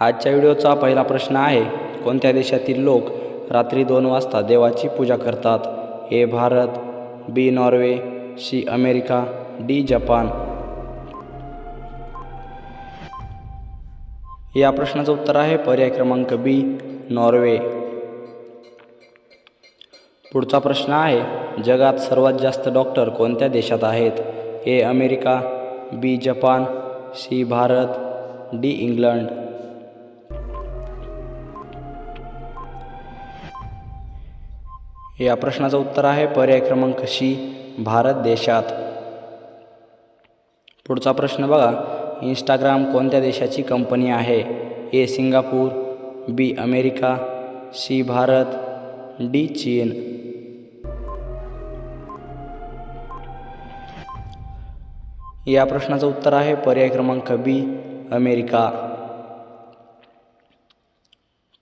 आजच्या व्हिडिओचा पहिला प्रश्न आहे कोणत्या देशातील लोक रात्री दोन वाजता देवाची पूजा करतात? A Bharat B Norway C America D Japan. या प्रश्नाचं उत्तर आहे पर्याय क्रमांक बी नॉर्वे. पुढचा प्रश्न आहे जगात सर्वात जास्त डॉक्टर कोणत्या देशात आहेत? A America B Japan C Bharat D England. या प्रश्नाचं उत्तर आहे. पर्याय क्रमांक शी भारत देशात. पुढचा प्रश्न बघा. इंस्टाग्राम कोणत्या देशाची कंपनी आहे? A Singapore B America C Bharat D चीन. या प्रश्नाचं उत्तर आहे. पर्याय क्रमांक बी अमेरिका.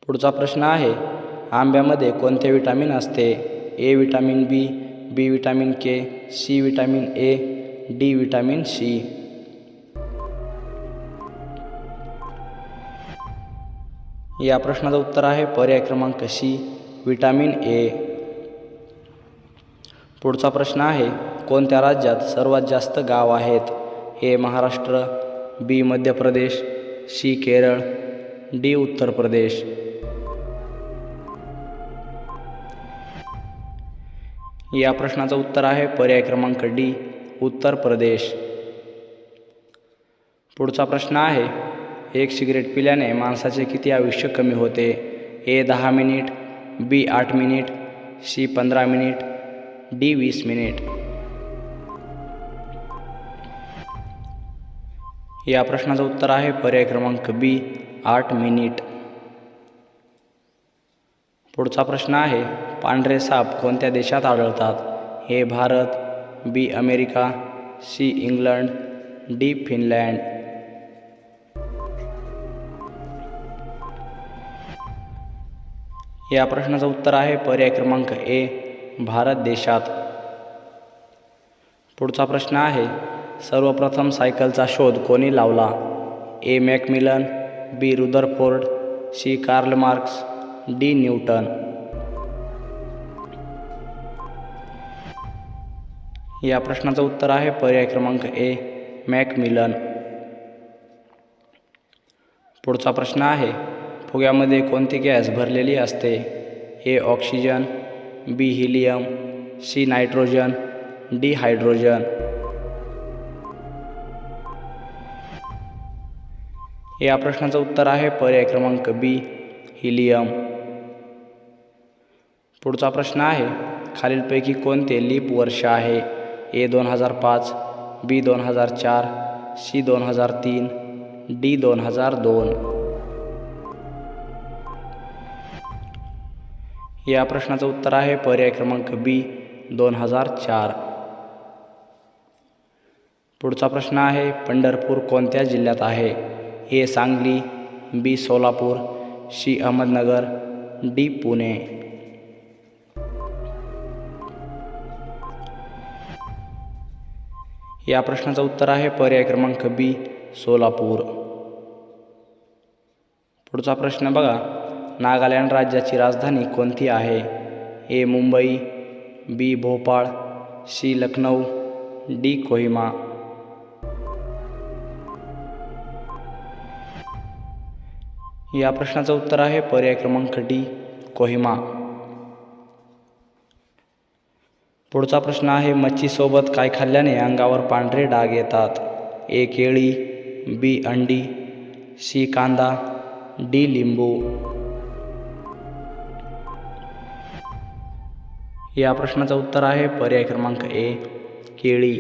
पुढचा प्रश्न आहे. आंब्यामध्ये कोणते विटामिन असते? A vitamin B B vitamin K C vitamin A D vitamin C या प्रश्नाचं उत्तर आहे पर्याय क्रमांक सी विटॅमिन ए पुढचा प्रश्न आहे कोणत्या राज्यात सर्वात जास्त गाव आहेत? ए महाराष्ट्र बी मध्य प्रदेश सी केरळ डी उत्तर प्रदेश. या प्रश्नाचं उत्तर आहे पर्याय क्रमांक डी उत्तर प्रदेश. पुढचा प्रश्न आहे एक सिगरेट पिल्याने माणसाचे किती आयुष्य कमी होते? ए दहा मिनिट बी आठ मिनिट सी पंधरा मिनिट डी वीस मिनिट. या प्रश्नाचं उत्तर आहे पर्याय क्रमांक बी आठ मिनिट. पुढचा प्रश्न आहे पांढरे साप कोणत्या देशात आढळतात? A Bharat B America C England D Finland. या प्रश्नाचं उत्तर आहे पर्याय क्रमांक ए भारत देशात. पुढचा प्रश्न आहे सर्वप्रथम सायकलचा शोध कोणी लावला? A Macmillan B Rutherford C Karl Marx D Newton. या प्रश्नाचं उत्तर आहे पर्याय क्रमांक ए मॅकमिलन. पुढचा प्रश्न आहे फुग्यामध्ये कोणती गॅस भरलेली असते? A oxygen B helium C nitrogen D hydrogen. या प्रश्नाचं उत्तर आहे पर्याय क्रमांक बी हिलियम. पुढचा प्रश्न आहे खालीलपैकी कोणते लीप वर्ष आहे? ए दोन हजार पाच बी दोन हजार चार सी दोन हजार तीन डी दोन हजार दोन. या प्रश्नाचं उत्तर आहे पर्याय क्रमांक बी दोन हजार चार. पुढचा प्रश्न आहे पंढरपूर कोणत्या जिल्ह्यात आहे? A Sangli B Solapur C Ahmednagar D Pune. या प्रश्नाचं उत्तर आहे पर्याय क्रमांक बी सोलापूर. पुढचा प्रश्न बघा. नागालँड राज्याची राजधानी कोणती आहे? A Mumbai B Bhopal C Lucknow D Kohima. या प्रश्नाचं उत्तर आहे पर्याय क्रमांक डी कोहिमा. पुढचा प्रश्न आहे मच्छीसोबत काय खाल्ल्याने अंगावर पांढरे डाग येतात? ए केळी बी अंडी सी कांदा डी लिंबू. या प्रश्नाचं उत्तर आहे पर्याय क्रमांक ए केळी.